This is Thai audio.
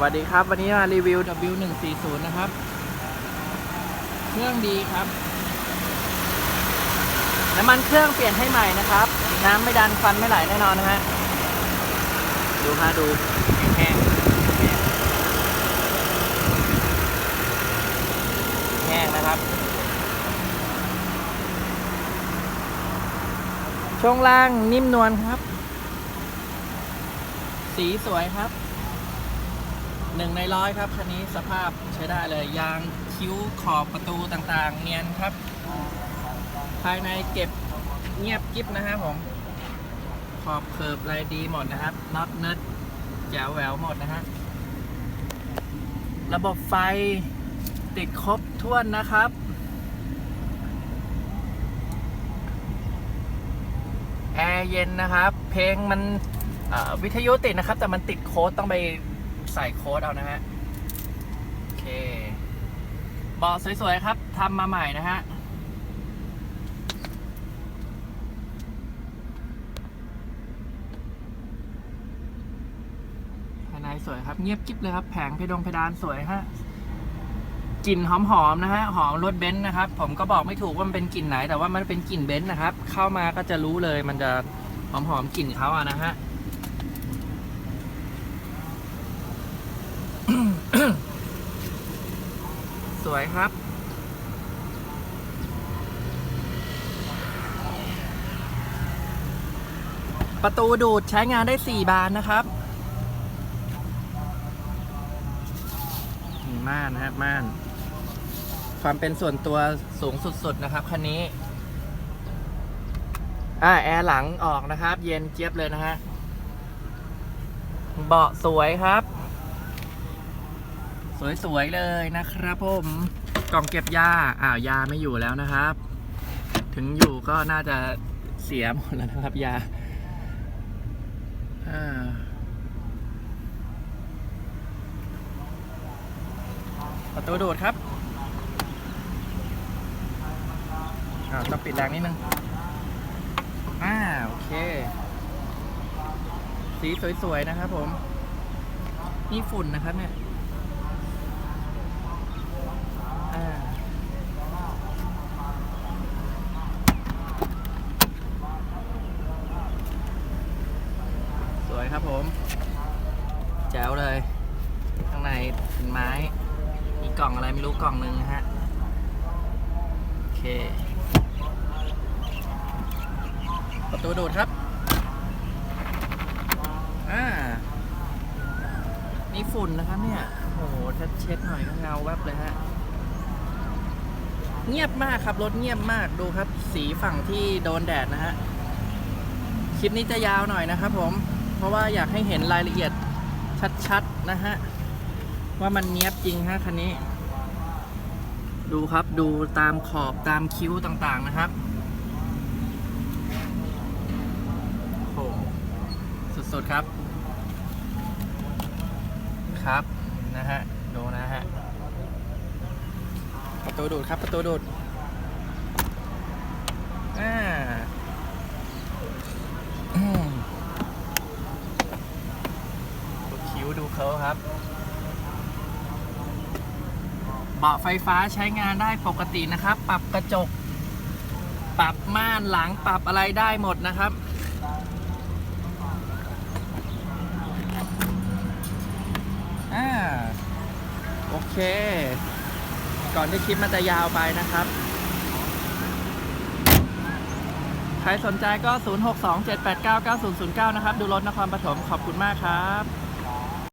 สวัสดีครับ วันนี้มารีวิว W140 นะครับ เครื่องดีครับ น้ำมันเครื่องเปลี่ยนให้ใหม่นะครับ น้ำไม่ดันฟันไม่ไหลแน่นอนนะฮะ ดูฮะดูแห้งแห้งนะครับ ช่วงล่างนิ่มนวลครับ สีสวยครับ หนึ่งในร้อยครับคันนี้สภาพใช้ได้เลย ยางคิ้วขอบประตูต่างๆ เนียนครับ ภายในเก็บเงียบกิ๊บนะครับผม ขอบเคิร์บอะไรดีหมดนะครับน็อตเนิร์ดแจ๋วแหววหมดนะฮะระบบไฟติดครบถ้วนนะครับ แอร์เย็นนะครับ เพลงมันวิทยุติดนะครับ แต่มันติดโค้ดต้องไป ใส่โค้ดเอานะฮะ โอเคเบาะสวยๆครับทำมาใหม่นะฮะภายในสวยครับ เงียบกิ๊บเลยครับ แผงเพดงเพดานสวยฮะกลิ่นหอมๆนะฮะหอมรถเบนซ์นะครับ ผมก็บอกไม่ถูกว่ามันเป็นกลิ่นไหน แต่ว่ามันเป็นกลิ่นเบนซ์นะครับ เข้ามาก็จะรู้เลยมันจะหอมๆกลิ่นเขาอะนะฮะ วยครับประตูดูดใช้งานได้ 4 บานนะครับนี่ม่านนะครับม่าน ความเป็นส่วนตัวสูงสุดๆนะครับคันนี้ อ่าแอร์หลังออกนะครับ เย็นเจี๊ยบเลยนะฮะ เบาะสวยครับ สวยๆเลยนะครับผมกล่องเก็บยาอ้าวยาไม่อยู่แล้วนะครับ ถึงอยู่ก็น่าจะเสียหมดแล้วนะครับยาประตูดูดครับอ่าต้องปิดแรงนิดนึงอ่าโอเค สีสวยๆนะครับผม นี่ฝุ่นนะครับเนี่ย สวยครับผมแจ๋วเลย ข้างในเป็นไม้ มีกล่องอะไรไม่รู้กล่องหนึ่งนะฮะ โอเค ประตูดูดครับอ่านี่ฝุ่นนะครับเนี่ย โอ้โหถ้าเช็ดหน่อยก็เงาแวบเลยฮะ เงียบมากครับ รถเงียบมากดูครับ สีฝั่งที่โดนแดดนะฮะ คลิปนี้จะยาวหน่อยนะครับผม เพราะว่าอยากให้เห็นรายละเอียดชัดๆนะฮะ ว่ามันเนียบจริงฮะคันนี้ ดูครับดูตามขอบตามคิ้วต่างๆนะครับโอ้โหสุดๆครับ ครับนะฮะดูนะฮะ ประตูดูดครับประตูดูดอ่าอืม ดูเคิร์ครับ เบาะไฟฟ้าใช้งานได้ปกตินะครับ ปรับกระจก ปรับม่านหลังปรับอะไรได้หมดนะครับ อ่า โอเค ก่อนที่คลิปมันจะยาวไปนะครับใครสนใจก็ 0627899009 นะครับ ดูรถนครปฐม ขอบคุณมากครับ